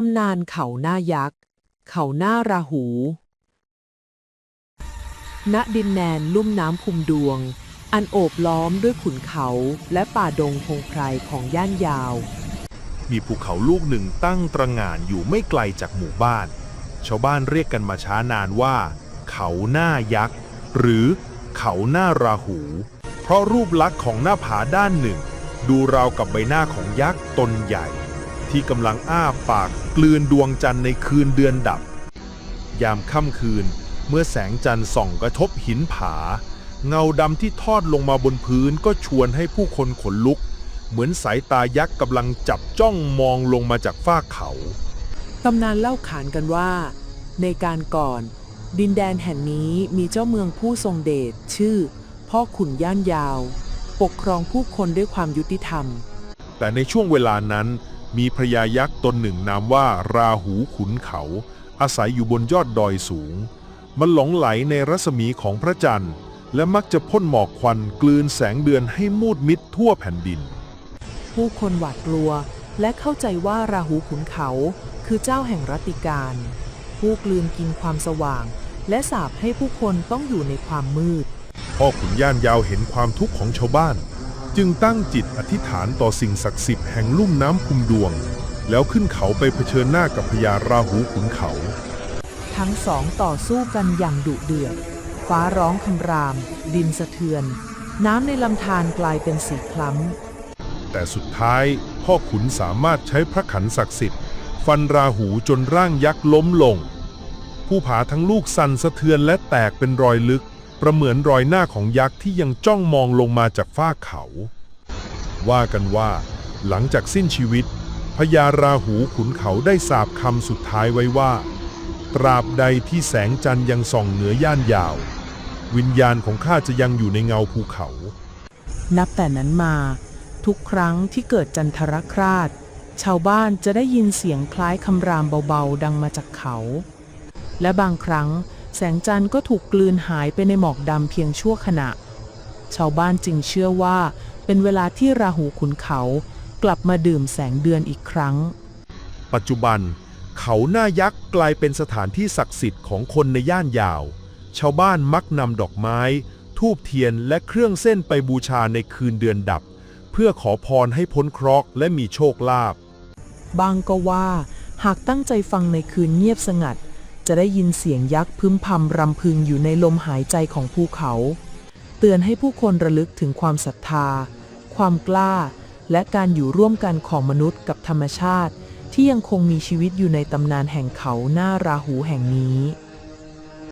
ตำนานเขาหน้ายักษ์ เขาหน้าราหู ณ ดินแดนลุ่มน้ำพุมดวง อันโอบล้อมด้วยขุนเขาและป่าดงพงไพรของย่านยาว มีภูเขาลูกหนึ่งตั้งตระหง่านอยู่ไม่ไกลจากหมู่บ้าน ชาวบ้านเรียกกันมาช้านานว่า เขาหน้ายักษ์ หรือเขาหน้าราหู เพราะรูปลักษณ์ของหน้าผาด้านหนึ่ง ดูราวกับใบหน้าของยักษ์ตนใหญ่ ที่กำลังอ้าปากกลืนดวงจันทร์ในคืนเดือนดับ ยามค่ำคืนเมื่อแสงจันทร์ส่องกระทบหินผา เงาดำที่ทอดลงมาบนพื้นก็ชวนให้ผู้คนขนลุก เหมือนสายตายักษ์กำลังจับจ้องมองลงมาจากฟากเขา ตำนานเล่าขานกันว่า ในการก่อน ดินแดนแห่งนี้มีเจ้าเมืองผู้ทรงเดชชื่อ พ่อขุนย่านยาว ปกครองผู้คนด้วยความยุติธรรม แต่ในช่วงเวลานั้น มีพญายักษ์ตนหนึ่งนามว่าราหูขุนเขา อาศัยอยู่บนยอดดอยสูง มันหลงไหลในรัศมีของพระจันทร์ และมักจะพ่นหมอกควันกลืนแสงเดือนให้มูดมิดทั่วแผ่นดิน ผู้คนหวาดกลัวและเข้าใจว่าราหูขุนเขาคือเจ้าแห่งรัตติการ ผู้กลืนกินความสว่าง และสาปให้ผู้คนต้องอยู่ในความมืด พ่อขุนย่านยาวเห็นความทุกข์ของชาวบ้าน จึงตั้งจิตอธิษฐานต่อสิ่งศักดิ์สิทธิ์แห่งลุ่มน้ำพุมดวง แล้วขึ้นเขาไปเผชิญหน้ากับพญาราหูขุนเขา ทั้งสองต่อสู้กันอย่างดุเดือด ฟ้าร้องคำราม ดินสะเทือน น้ำในลำธารกลายเป็นสีคล้ำ แต่สุดท้ายพ่อขุนสามารถใช้พระขันศักดิ์สิทธิ์ ฟันราหูจนร่างยักษ์ล้มลง ผู้ผาทั้งลูกสั่นสะเทือนและแตกเป็นรอยลึก ประเหมือนรอยหน้าของยักษ์ที่ยังจ้องมองลงมาจากฝ้าเขา ว่ากันว่า หลังจากสิ้นชีวิตพญาราหูขุนเขาได้สาบคำสุดท้ายไว้ว่า ตราบใดที่แสงจันทร์ยังส่องเหนือย่านยาว วิญญาณของข้าจะยังอยู่ในเงาภูเขา นับแต่นั้นมาทุกครั้งที่เกิดจันทรคราช ชาวบ้านจะได้ยินเสียงคล้ายคำรามเบาๆ ดังมาจากเขา และบางครั้ง แสงจันทร์ก็ถูกกลืนหายไปในหมอกดำเพียงชั่วขณะ ชาวบ้านจึงเชื่อว่า เป็นเวลาที่ราหูขุนเขากลับมาดื่มแสงเดือนอีกครั้ง ปัจจุบัน เขาหน้ายักษ์กลายเป็นสถานที่ศักดิ์สิทธิ์ของคนในย่านยาว ชาวบ้านมักนำดอกไม้ ทูบเทียนและเครื่องเส้นไปบูชาในคืนเดือนดับ เพื่อขอพรให้พ้นเคราะห์และมีโชคลาภบางก็ว่า หากตั้งใจฟังในคืนเงียบสงัด จะได้ยินเสียงยักษ์พึมพำรำพึงอยู่ในลมหายใจของภูเขา เตือนให้ผู้คนระลึกถึงความศรัทธา ความกล้า และการอยู่ร่วมกันของมนุษย์กับธรรมชาติ ที่ยังคงมีชีวิตอยู่ในตำนานแห่งเขาหน้าราหูแห่งนี้